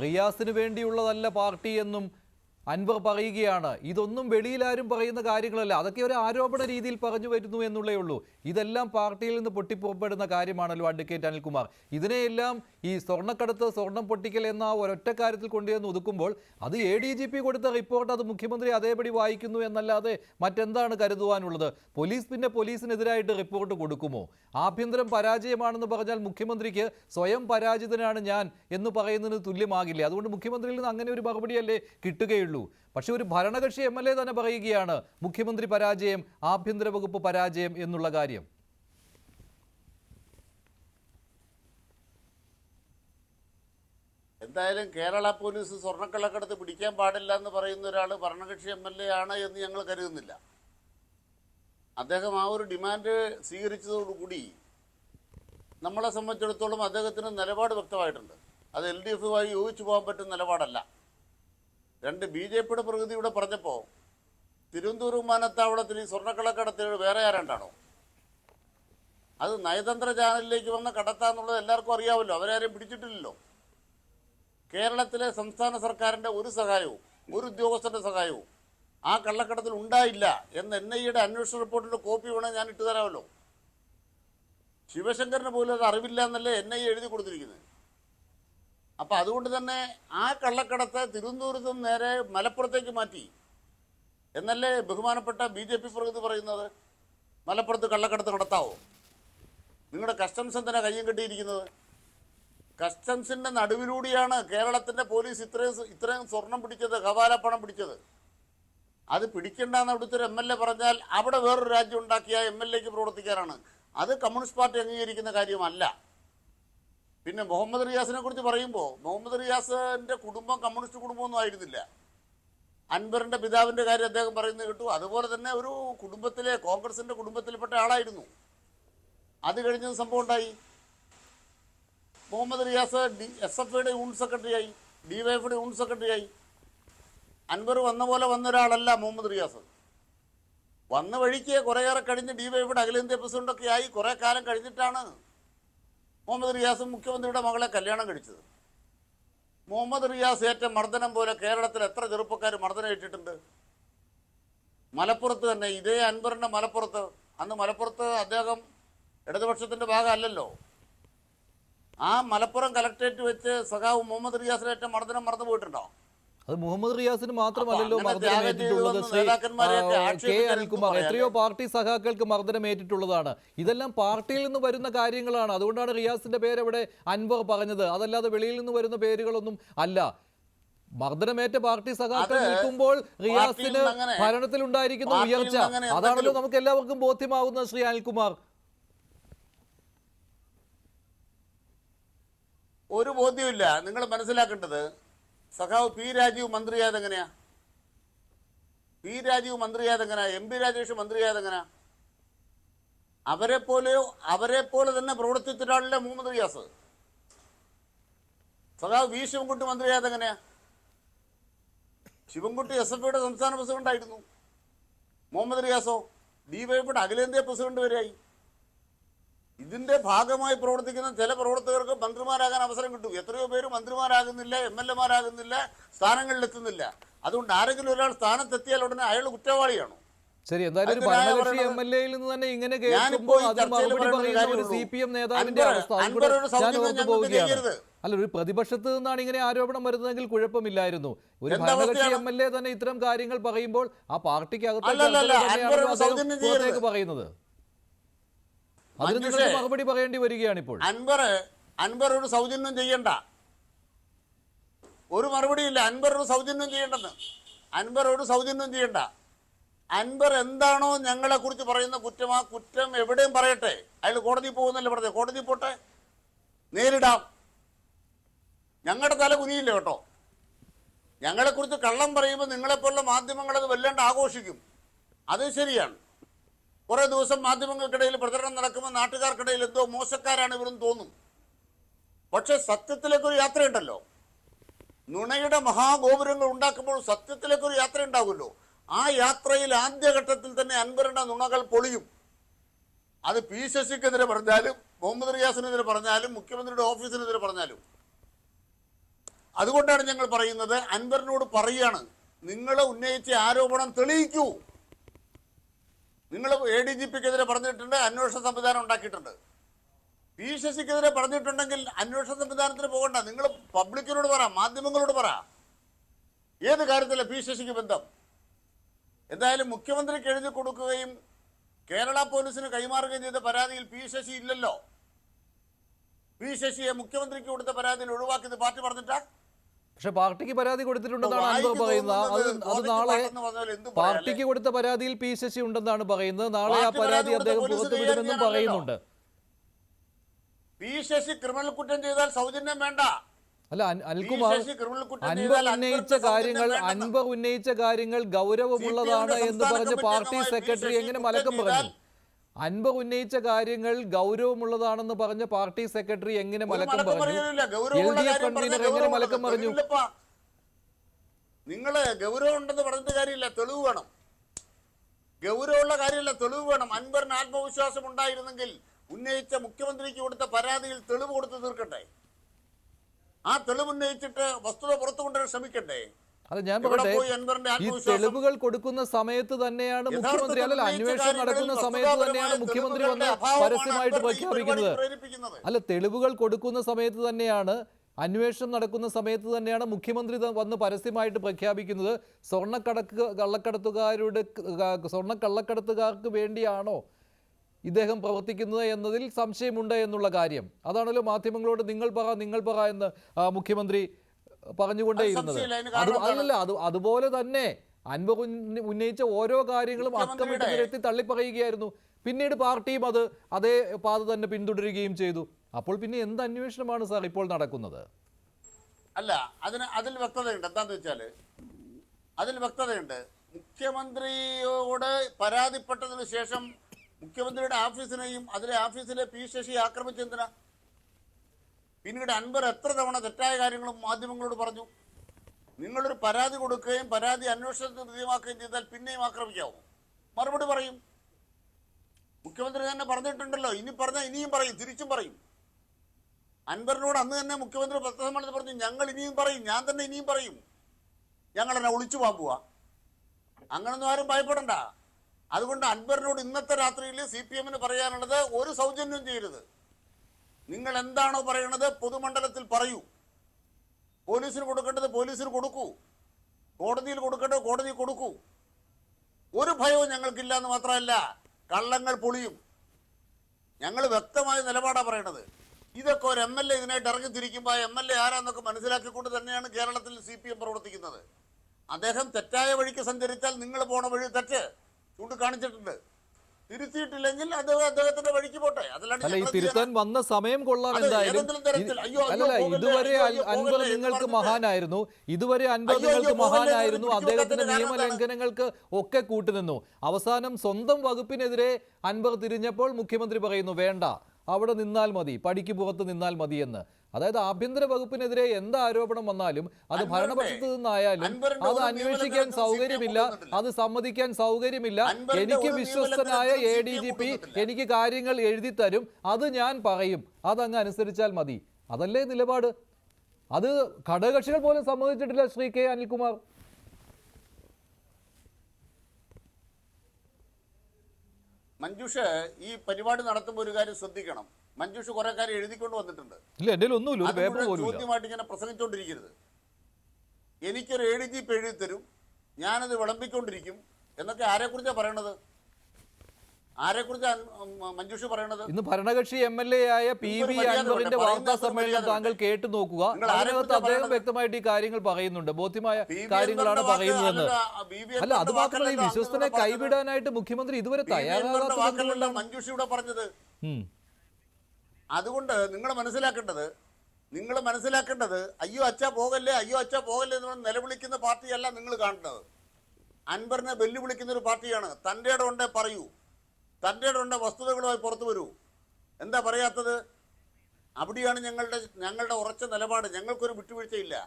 റിയാസിന് വേണ്ടിയുള്ളതല്ല party എന്നും അൻവർ പറയുകയാണ് ഇതൊന്നും വെളിയിലാരും പറയുന്ന കാര്യങ്ങളല്ല. അതൊക്കെ ഒരു ആരോപണ രീതിയിൽ പറഞ്ഞു വരുന്നു എന്നുള്ളേ ഉള്ളൂ. ഇതെല്ലാം പാർട്ടിയിൽ നിന്ന് പൊട്ടിപ്പുറപ്പെടുന്ന കാര്യമാണല്ലോ അഡ്വക്കേറ്റ് അനിൽകുമാർ. ഇതിനെയെല്ലാം ഈ സ്വർണക്കടത്ത് സ്വർണം പൊട്ടിക്കൽ എന്ന ഒരൊറ്റ കാര്യത്തിൽ കൊണ്ടുവന്ന് ഒതുക്കുമ്പോൾ അത് എ ഡി ജി പി കൊടുത്ത റിപ്പോർട്ട് അത് മുഖ്യമന്ത്രി അതേപടി വായിക്കുന്നു എന്നല്ലാതെ മറ്റെന്താണ് കരുതുവാനുള്ളത്? പോലീസ് പിന്നെ പോലീസിനെതിരായിട്ട് റിപ്പോർട്ട് കൊടുക്കുമോ? ആഭ്യന്തരം പരാജയമാണെന്ന് പറഞ്ഞാൽ മുഖ്യമന്ത്രിക്ക് സ്വയം പരാജിതനാണ് ഞാൻ എന്ന് പറയുന്നതിന് തുല്യമാകില്ലേ? അതുകൊണ്ട് മുഖ്യമന്ത്രിയിൽ നിന്ന് അങ്ങനെ ഒരു മറുപടിയല്ലേ കിട്ടുകയുള്ളൂ. പക്ഷെ ഒരു ഭരണകക്ഷി എം എൽ തന്നെ പറയുകയാണ് മുഖ്യമന്ത്രി പരാജയം ആഭ്യന്തര വകുപ്പ് പരാജയം എന്നുള്ള കാര്യം. എന്തായാലും കേരള പോലീസ് സ്വർണക്കള്ളക്കടത്ത് പിടിക്കാൻ പാടില്ല എന്ന് പറയുന്ന ഒരാൾ ഭരണകക്ഷി എം എൽ എ ആണ് എന്ന് ഞങ്ങൾ കരുതുന്നില്ല. അദ്ദേഹം ആ ഒരു ഡിമാൻഡ് സ്വീകരിച്ചതോടുകൂടി നമ്മളെ സംബന്ധിച്ചിടത്തോളം അദ്ദേഹത്തിന് നിലപാട് വ്യക്തമായിട്ടുണ്ട്. അത് എൽ ഡി എഫുമായി യോജിച്ചു പോകാൻ പറ്റുന്ന നിലപാടല്ല. രണ്ട് ബി ജെ പിയുടെ പ്രകൃതി ഇവിടെ പറഞ്ഞപ്പോൾ തിരുവനന്തപുരം വിമാനത്താവളത്തിൽ ഈ സ്വർണക്കള്ളക്കടത്തുകൾ വേറെ ആരാണ്ടാണോ? അത് നയതന്ത്ര ചാനലിലേക്ക് വന്ന കടത്താന്നുള്ളത് എല്ലാവർക്കും അറിയാമല്ലോ അവരാരെയും പിടിച്ചിട്ടില്ലല്ലോ. കേരളത്തിലെ സംസ്ഥാന സർക്കാരിന്റെ ഒരു സഹായവും ഒരു ഉദ്യോഗസ്ഥന്റെ സഹായവും ആ കള്ളക്കടത്തിൽ ഉണ്ടായില്ല എന്ന് എൻ ഐ എയുടെ അന്വേഷണ റിപ്പോർട്ടിന്റെ കോപ്പി വേണേൽ ഞാൻ ഇട്ടു തരാമല്ലോ ശിവശങ്കറിന് പോലും അത് അറിവില്ല എന്നല്ലേ എൻ ഐ എഴുതി കൊടുത്തിരിക്കുന്നത്? അപ്പൊ അതുകൊണ്ട് തന്നെ ആ കള്ളക്കടത്ത് തിരുവനന്തപുരത്ത് നേരെ മലപ്പുറത്തേക്ക് മാറ്റി. എന്നല്ലേ ബഹുമാനപ്പെട്ട ബി ജെ പി പ്രകൃതി പറയുന്നത്? മലപ്പുറത്ത് കള്ളക്കടത്ത് നടത്താവോ? നിങ്ങളുടെ കസ്റ്റംസ് എന്തിനാ കയ്യും കെട്ടിയിരിക്കുന്നത്? കസ്റ്റംസിന്റെ നടുവിലൂടെയാണ് കേരളത്തിന്റെ പോലീസ് ഇത്രയും ഇത്രയും സ്വർണം പിടിച്ചത് പണം പിടിച്ചത്. അത് പിടിക്കണ്ടെന്ന് അവിടുത്തെ ഒരു എം എൽ എ പറഞ്ഞാൽ അവിടെ വേറൊരു രാജ്യം ഉണ്ടാക്കിയ എം എൽ എക്ക് പ്രവർത്തിക്കാനാണ്. അത് കമ്മ്യൂണിസ്റ്റ് പാർട്ടി അംഗീകരിക്കുന്ന കാര്യമല്ല. പിന്നെ മുഹമ്മദ് റിയാസിനെ കുറിച്ച് പറയുമ്പോൾ മുഹമ്മദ് റിയാസിന്റെ കുടുംബം കമ്മ്യൂണിസ്റ്റ് കുടുംബമൊന്നും ആയിരുന്നില്ല. അൻവറിന്റെ പിതാവിന്റെ കാര്യം അദ്ദേഹം പറയുന്നത് കേട്ടു. അതുപോലെ തന്നെ ഒരു കുടുംബത്തിലെ കോൺഗ്രസിന്റെ കുടുംബത്തിൽപ്പെട്ട ആളായിരുന്നു. അത് കഴിഞ്ഞ സംഭവം ഉണ്ടായി. Muhammad Riyas D S F ഐയുടെ യൂണിറ്റ് സെക്രട്ടറിയായി ഡിവൈഎഫിയുടെ യൂണിറ്റ് സെക്രട്ടറിയായി. അൻവർ വന്ന പോലെ വന്ന ഒരാളല്ല മുഹമ്മദ് റിയാസ്. വന്ന വഴിക്ക് കുറേയേറെ കഴിഞ്ഞ് ഡിവൈഎഫിയുടെ അഖിലേന്ത്യാ പ്രസിഡന്റൊക്കെ ആയി. കുറേ കാലം കഴിഞ്ഞിട്ടാണ് മുഹമ്മദ് റിയാസ് മുഖ്യമന്ത്രിയുടെ മകളെ കല്യാണം കഴിച്ചത്. മുഹമ്മദ് റിയാസ് ഏറ്റ മർദ്ദനം പോലെ കേരളത്തിൽ എത്ര ചെറുപ്പക്കാർ മർദ്ദനം ഏറ്റിട്ടുണ്ട്? മലപ്പുറത്ത് തന്നെ ഇതേ അൻപറിന്റെ മലപ്പുറത്ത്. അന്ന് മലപ്പുറത്ത് അദ്ദേഹം ഇടതുപക്ഷത്തിന്റെ ഭാഗമല്ലല്ലോ. ആ മലപ്പുറം കലക്ട്രേറ്റ് വെച്ച് സഖാവ് മുഹമ്മദ് റിയാസിലേറ്റ മർദ്ദനം മറന്നു പോയിട്ടുണ്ടോ അത് മുഹമ്മദ് റിയാസിന് മാത്രമല്ലല്ലോ മർദ്ദനമേറ്റിട്ടുള്ളത് ശ്രീ കെ അനിൽകുമാർ എത്രയോ പാർട്ടി സഖാക്കൾക്ക് മർദ്ദനം ഏറ്റിട്ടുള്ളതാണ്. ഇതെല്ലാം പാർട്ടിയിൽ നിന്ന് വരുന്ന കാര്യങ്ങളാണ്. അതുകൊണ്ടാണ് റിയാസിന്റെ പേര് അവിടെ അൻവർ പറഞ്ഞത്. അതല്ലാതെ വെളിയിൽ നിന്ന് വരുന്ന പേരുകളൊന്നും അല്ല. മർദ്ദനമേറ്റ പാർട്ടി സഖാക്കൾ നിൽക്കുമ്പോൾ റിയാസിന് ഭരണത്തിൽ ഉണ്ടായിരിക്കുന്ന ഭരണത്തിലുണ്ടായിരിക്കുന്ന ഉയർച്ച. അതാണല്ലോ നമുക്ക് എല്ലാവർക്കും ബോധ്യമാകുന്നത് ശ്രീ അനിൽകുമാർ. ഒരു ബോധ്യമില്ല നിങ്ങൾ മനസ്സിലാക്കേണ്ടത് സഖാവ് പി രാജീവ് മന്ത്രിയായത് എങ്ങനെയാ പി രാജീവ് മന്ത്രിയായത് എങ്ങനെയാ എം പി രാജേഷ് മന്ത്രിയായത് എങ്ങനെയാ അവരെ പോലെയോ അവരെ പോലെ തന്നെ പ്രവർത്തിച്ചിട്ടാണല്ലേ മുഹമ്മദ് റിയാസ് സഖാവ് വി ശിവൻകുട്ടി മന്ത്രിയായത് എങ്ങനെയാ ശിവൻകുട്ടി എസ് എഫ് ഐയുടെ സംസ്ഥാന പ്രസിഡന്റ് ആയിരുന്നു മുഹമ്മദ് റിയാസോ ഡിവൈഎഫിയുടെ അഖിലേന്ത്യാ പ്രസിഡന്റ് വരെയായി. ഇതിന്റെ ഭാഗമായി പ്രവർത്തിക്കുന്ന ചില പ്രവർത്തകർക്ക് മന്ത്രിമാരാകാൻ അവസരം കിട്ടും. എത്രയോ പേര് മന്ത്രിമാരാകുന്നില്ല എം എൽ എമാരാകുന്നില്ല സ്ഥാനങ്ങളിലെത്തുന്നില്ല. അതുകൊണ്ട് ആരെങ്കിലും ഒരാൾ സ്ഥാനത്തെത്തിയാൽ ഉടനെ അയാൾ കുറ്റവാളിയാണോ? ശരി എന്തായാലും ഒരു അതിന് ന്യായം ഭരണകക്ഷി എം എൽ എയിൽ നിന്ന് തന്നെ ഇങ്ങനെ ഞാനിപ്പോ കേൾക്കുമ്പോൾ ഈ അത് മറുപടി പറയുന്ന പറയുന്ന ഒരു കാര്യമുള്ളൂ. സി പി എം നേതാവിന്റെ അവസ്ഥ ഞാൻ ഓർത്തു പോവുകയാണ്. അല്ല ഒരു പ്രതിപക്ഷത്ത് നിന്നാണ് ഇങ്ങനെ ആരോപണം വരുന്നതെങ്കിൽ കുഴപ്പമില്ലായിരുന്നു. ഒരു ഭരണകക്ഷി എം എൽ എ തന്നെ ഇത്തരം കാര്യങ്ങൾ പറയുമ്പോൾ ആ പാർട്ടിക്ക് അകത്തേക്ക് പറയുന്നത്. അതിന് മറുപടി പറയേണ്ടി വരികയാണ് ഇപ്പോൾ അൻവർ അൻവർ ഒരു സൗജന്യം ചെയ്യണ്ട. ഒരു മറുപടിയില്ല അൻവർ ഒരു സൗജന്യം ചെയ്യേണ്ടെന്ന്. അൻവർ ഒരു സൗജന്യം ചെയ്യണ്ട. അൻവർ എന്താണോ ഞങ്ങളെ കുറിച്ച് പറയുന്ന കുറ്റം ആ കുറ്റം എവിടെയും പറയട്ടെ. അയാൾ കോടതി പോകുന്നല്ലേ പറഞ്ഞത് കോടതി പോട്ടെ. നേരിടാം. ഞങ്ങളുടെ തല കുനിയില്ല കേട്ടോ. ഞങ്ങളെക്കുറിച്ച് കള്ളം പറയുമ്പോൾ നിങ്ങളെപ്പോലുള്ള മാധ്യമങ്ങൾ അത് വല്ലാണ്ട് ആഘോഷിക്കും. അത് ശരിയാണ്. കുറേ ദിവസം മാധ്യമങ്ങൾക്കിടയിൽ പ്രചരണം നടക്കുമ്പോൾ നാട്ടുകാർക്കിടയിൽ എന്തോ മോശക്കാരാണ് ഇവരെന്ന് തോന്നും. പക്ഷെ സത്യത്തിലേക്കൊരു യാത്രയുണ്ടല്ലോ. നുണയുടെ മഹാഗോപുരങ്ങൾ ഉണ്ടാക്കുമ്പോൾ സത്യത്തിലേക്കൊരു യാത്ര ഉണ്ടാകുമല്ലോ ആ യാത്രയിൽ ആദ്യഘട്ടത്തിൽ തന്നെ അൻവറിന്റെ നുണകൾ പൊളിയും. അത് പി ശശിക്കെതിരെ പറഞ്ഞാലും മുഹമ്മദ് റിയാസിനെതിരെ പറഞ്ഞാലും മുഖ്യമന്ത്രിയുടെ ഓഫീസിനെതിരെ പറഞ്ഞാലും. അതുകൊണ്ടാണ് ഞങ്ങൾ പറയുന്നത് അൻവറിനോട് പറയാണ് നിങ്ങളെ ഉന്നയിച്ച ആരോപണം തെളിയിക്കൂ. നിങ്ങൾ എ ഡി ജി പിക്കെതിരെ പറഞ്ഞിട്ടുണ്ട് അന്വേഷണ സംവിധാനം ഉണ്ടാക്കിയിട്ടുണ്ട്. പി ശശിക്കെതിരെ പറഞ്ഞിട്ടുണ്ടെങ്കിൽ അന്വേഷണ സംവിധാനത്തിന് പോകണ്ട. നിങ്ങൾ പബ്ലിക്കിനോട് പറ മാധ്യമങ്ങളോട് പറ. ഏത് കാര്യത്തിലെ പി ശശിക്ക് ബന്ധം? എന്തായാലും മുഖ്യമന്ത്രിക്ക് എഴുതി കൊടുക്കുകയും കേരള പോലീസിന് കൈമാറുകയും ചെയ്ത പരാതിയിൽ പി ശശി ഇല്ലല്ലോ. പി ശശിയെ മുഖ്യമന്ത്രിക്ക് കൊടുത്ത പരാതിയിൽ ഒഴിവാക്കിയത് പാർട്ടി പറഞ്ഞിട്ടാ? പക്ഷെ പാർട്ടിക്ക് പരാതി കൊടുത്തിട്ടുണ്ടെന്നാണ് അനുഭവം പറയുന്നത്. അത് അത് നാളെ? പാർട്ടിക്ക് കൊടുത്ത പരാതിയിൽ പി ശശി ഉണ്ടെന്നാണ് പറയുന്നത്. നാളെ ആ പരാതി അദ്ദേഹം പുറത്തുവിടുമെന്നും പറയുന്നുണ്ട്. പി ശശി ക്രിമിനൽ കുറ്റം ചെയ്താൽ സൗജന്യം വേണ്ട. അല്ല അനിൽകുമാർ ചെയ്താൽ ഉന്നയിച്ച കാര്യങ്ങൾ. അൻവർ ഉന്നയിച്ച കാര്യങ്ങൾ ഗൗരവമുള്ളതാണ് എന്ന് പറഞ്ഞ് പാർട്ടി സെക്രട്ടറി എങ്ങനെ മലക്കം പറഞ്ഞു? അൻവർ ഉന്നയിച്ച കാര്യങ്ങൾ ഗൗരവമുള്ളതാണെന്ന് പറഞ്ഞ പാർട്ടി സെക്രട്ടറി എങ്ങനെ മലക്കം പറഞ്ഞു പറയലില്ല. എൽ ഗൗരവമുള്ള ഡി എഫ് കൺവീനർ എങ്ങനെ മലക്കം പറഞ്ഞു. നിങ്ങൾ ഗൗരവം ഉണ്ടെന്ന് പറഞ്ഞിട്ട് കാര്യമില്ല. തെളിവ് വേണം. ഗൗരവമുള്ള കാര്യമില്ല. തെളിവ് വേണം. അൻവറിന് ആത്മവിശ്വാസം ഉണ്ടായിരുന്നെങ്കിൽ ഉന്നയിച്ച മുഖ്യമന്ത്രിക്ക് കൊടുത്ത പരാതിയിൽ തെളിവ് കൊടുത്ത് തീർക്കട്ടെ ആ തെളിവ് ഉന്നയിച്ചിട്ട് വസ്തുത പുറത്തു കൊണ്ടുവരാൻ ശ്രമിക്കണ്ടേ? അത് ഞാൻ പറയട്ടെ ഈ തെളിവുകൾ കൊടുക്കുന്ന സമയത്ത് തന്നെയാണ് മുഖ്യമന്ത്രി അല്ലല്ല അന്വേഷണം നടക്കുന്ന സമയത്ത് തന്നെയാണ് മുഖ്യമന്ത്രി വന്ന് പരസ്യമായിട്ട് പ്രഖ്യാപിക്കുന്നത്. അല്ല തെളിവുകൾ കൊടുക്കുന്ന സമയത്ത് തന്നെയാണ് അന്വേഷണം നടക്കുന്ന സമയത്ത് തന്നെയാണ് മുഖ്യമന്ത്രി വന്ന് പരസ്യമായിട്ട് പ്രഖ്യാപിക്കുന്നത്. സ്വർണക്കടക്ക് കള്ളക്കടത്തുകാരുടെ സ്വർണ കള്ളക്കടത്തുകാർക്ക് വേണ്ടിയാണോ ഇദ്ദേഹം പ്രവർത്തിക്കുന്നത് എന്നതിൽ സംശയമുണ്ട് എന്നുള്ള കാര്യം. അതാണല്ലോ മാധ്യമങ്ങളോട് നിങ്ങൾ പറ നിങ്ങൾ പറ എന്ന് മുഖ്യമന്ത്രി പറഞ്ഞുകൊണ്ടേയിരുന്നത് അത് അല്ലല്ല അത് അതുപോലെ തന്നെ അൻപ ഉന്നയിച്ച ഓരോ കാര്യങ്ങളും അക്കമിട്ട് നിരത്തി തള്ളിപ്പറയുകയായിരുന്നു. പിന്നീട് പാർട്ടിയും അത് അതേ പാത തന്നെ പിന്തുടരുകയും ചെയ്തു. അപ്പോൾ പിന്നെ എന്ത് അന്വേഷണമാണ് സാർ ഇപ്പോൾ നടക്കുന്നത്? അല്ല അതിന് അതിൽ വ്യക്തതയുണ്ട്. എന്താന്ന് വെച്ചാൽ അതിൽ വ്യക്തതയുണ്ട്. മുഖ്യമന്ത്രിയോട് പരാതിപ്പെട്ടതിന് ശേഷം മുഖ്യമന്ത്രിയുടെ ഓഫീസിനെയും അതിലെ ഓഫീസിലെ പി ശശി ആക്രമിച്ചെന്തിനാ? പിന്നീട് അൻവർ എത്ര തവണ തെറ്റായ കാര്യങ്ങളും മാധ്യമങ്ങളോട് പറഞ്ഞു? നിങ്ങളൊരു പരാതി കൊടുക്കുകയും പരാതി അന്വേഷണത്തിന് വിധേയമാക്കുകയും ചെയ്താൽ പിന്നെയും ആക്രമിക്കാവും. മറുപടി പറയും. മുഖ്യമന്ത്രി തന്നെ പറഞ്ഞിട്ടുണ്ടല്ലോ. ഇനി പറഞ്ഞാൽ ഇനിയും പറയും. തിരിച്ചും പറയും. അൻവറിനോട് അന്ന് തന്നെ മുഖ്യമന്ത്രി പത്രസമ്മേളനത്തിൽ പറഞ്ഞു ഞങ്ങൾ ഇനിയും പറയും. ഞാൻ തന്നെ ഇനിയും പറയും. ഞങ്ങൾ എന്നെ ഒളിച്ചു പോകാൻ അങ്ങനൊന്നും ആരും ഭയപ്പെടണ്ട. അതുകൊണ്ട് അൻവറിനോട് ഇന്നത്തെ രാത്രിയിൽ സി പി എമ്മിന് പറയാനുള്ളത് ഒരു സൗജന്യം ചെയ്യരുത്. നിങ്ങൾ എന്താണോ പറയണത് പൊതുമണ്ഡലത്തിൽ പറയൂ. പോലീസിന് കൊടുക്കേണ്ടത് പോലീസിന് കൊടുക്കൂ. കോടതിയിൽ കൊടുക്കേണ്ടത് കോടതി കൊടുക്കൂ. ഒരു ഭയവും ഞങ്ങൾക്കില്ല എന്ന് മാത്രമല്ല കള്ളങ്ങൾ പൊളിയും. ഞങ്ങൾ വ്യക്തമായ നിലപാടാണ് പറയണത്. ഇതൊക്കെ ഒരു എം എൽ എ ഇതിനായിട്ട് ഇറങ്ങിത്തിരിക്കുമ്പോൾ എം എൽ എ ആരാന്നൊക്കെ മനസ്സിലാക്കിക്കൊണ്ട് തന്നെയാണ് കേരളത്തിൽ സി പി എം പ്രവർത്തിക്കുന്നത്. അദ്ദേഹം തെറ്റായ വഴിക്ക് സഞ്ചരിച്ചാൽ നിങ്ങൾ പോണ വഴി തെറ്റ് ചൂണ്ടിക്കാണിച്ചിട്ടുണ്ട്. തിരുത്തിയിട്ടില്ലെങ്കിൽ അത് അദ്ദേഹത്തിന്റെ വഴിക്ക് പോട്ടെ. അതല്ല അല്ല ഈ തിരുത്താൻ വന്ന സമയം കൊള്ളാം എന്തായാലും. അല്ലല്ല ഇതുവരെ അൻവർ നിങ്ങൾക്ക് മഹാനായിരുന്നു. ഇതുവരെ അൻവർ നിങ്ങൾക്ക് മഹാനായിരുന്നു. അദ്ദേഹത്തിന്റെ നിയമ ലംഘനങ്ങൾക്ക് നിയമലംഘനങ്ങൾക്ക് ഒക്കെ കൂട്ടുനിന്നു. അവസാനം സ്വന്തം വകുപ്പിനെതിരെ അൻവർ തിരിഞ്ഞപ്പോൾ മുഖ്യമന്ത്രി പറയുന്നു വേണ്ട അവിടെ നിന്നാൽ മതി പടിക്ക് പുറത്ത് നിന്നാൽ മതി എന്ന് അതായത് ആഭ്യന്തര വകുപ്പിനെതിരെ എന്ത് ആരോപണം വന്നാലും അത് ഭരണപക്ഷത്തു നിന്നായാലും അത് അന്വേഷിക്കാൻ സൗകര്യമില്ല അത് സമ്മതിക്കാൻ സൗകര്യമില്ല. എനിക്ക് വിശ്വസ്തനായ എ ഡി ജി പി എനിക്ക് കാര്യങ്ങൾ എഴുതി തരും. അത് ഞാൻ പറയും. അതങ്ങ് അനുസരിച്ചാൽ മതി. അതല്ലേ നിലപാട്? അത് ഘടകകക്ഷികൾ പോലും സമ്മതിച്ചിട്ടില്ല ശ്രീ കെ അനിൽകുമാർ. മഞ്ജുഷ് ഈ പരിപാടി നടത്തുമ്പോൾ ഒരു കാര്യം ശ്രദ്ധിക്കണം. മഞ്ജുഷ് കുറെ കാര്യം എഴുതിക്കൊണ്ട് വന്നിട്ടുണ്ട്. ഇല്ല എന്റെ ഒന്നുമില്ല ഒരു പേപ്പർ പോലും ചോദ്യമായിട്ട് ഇങ്ങനെ പ്രസംഗിച്ചുകൊണ്ടിരിക്കരുത് എനിക്കൊരു എ ഡി ജി പി എഴുതി തരും. ഞാനത് വിളമ്പിക്കൊണ്ടിരിക്കും. എന്നൊക്കെ ആരെക്കുറിച്ചാണ് പറയണത്? മഞ്ജുഷ് പറയണത്? ഇന്ന് ഭരണകക്ഷി എം എൽ എ ആയ പി വി അൻവറിന്റെ വാർത്താ സമ്മേളനം താങ്കൾ കേട്ടു നോക്കുക. അതിനകത്ത് അദ്ദേഹം വ്യക്തമായിട്ട് ഈ കാര്യങ്ങൾ പറയുന്നുണ്ട്. ബോധ്യമായ കാര്യങ്ങളാണ് പറയുന്നതെന്ന്. അല്ല അത് മാത്രമല്ല ഈ വിശ്വസ്തനെ കൈവിടാനായിട്ട് മുഖ്യമന്ത്രി ഇതുവരെ തയ്യാറാകാത്ത മഞ്ജുഷ് ഇവിടെ പറഞ്ഞത്. അതുകൊണ്ട് നിങ്ങൾ മനസ്സിലാക്കേണ്ടത് നിങ്ങൾ മനസ്സിലാക്കേണ്ടത് അയ്യോ അച്ഛ പോകല്ലേ അയ്യോ അച്ഛ പോകല്ലേ എന്ന് പറഞ്ഞ് നിലവിളിക്കുന്ന പാർട്ടിയല്ല നിങ്ങൾ കാണേണ്ടത്. അൻവറിനെ വെല്ലുവിളിക്കുന്ന ഒരു പാർട്ടിയാണ്. തന്റെ ഉണ്ടേ പറയൂ. തന്റെ ഉണ്ടേ വസ്തുതകളുമായി പുറത്തു വരൂ. എന്താ പറയാത്തത്? അവിടെയാണ് ഞങ്ങളുടെ ഞങ്ങളുടെ ഉറച്ച നിലപാട്. ഞങ്ങൾക്കൊരു വിട്ടുവീഴ്ചയില്ല.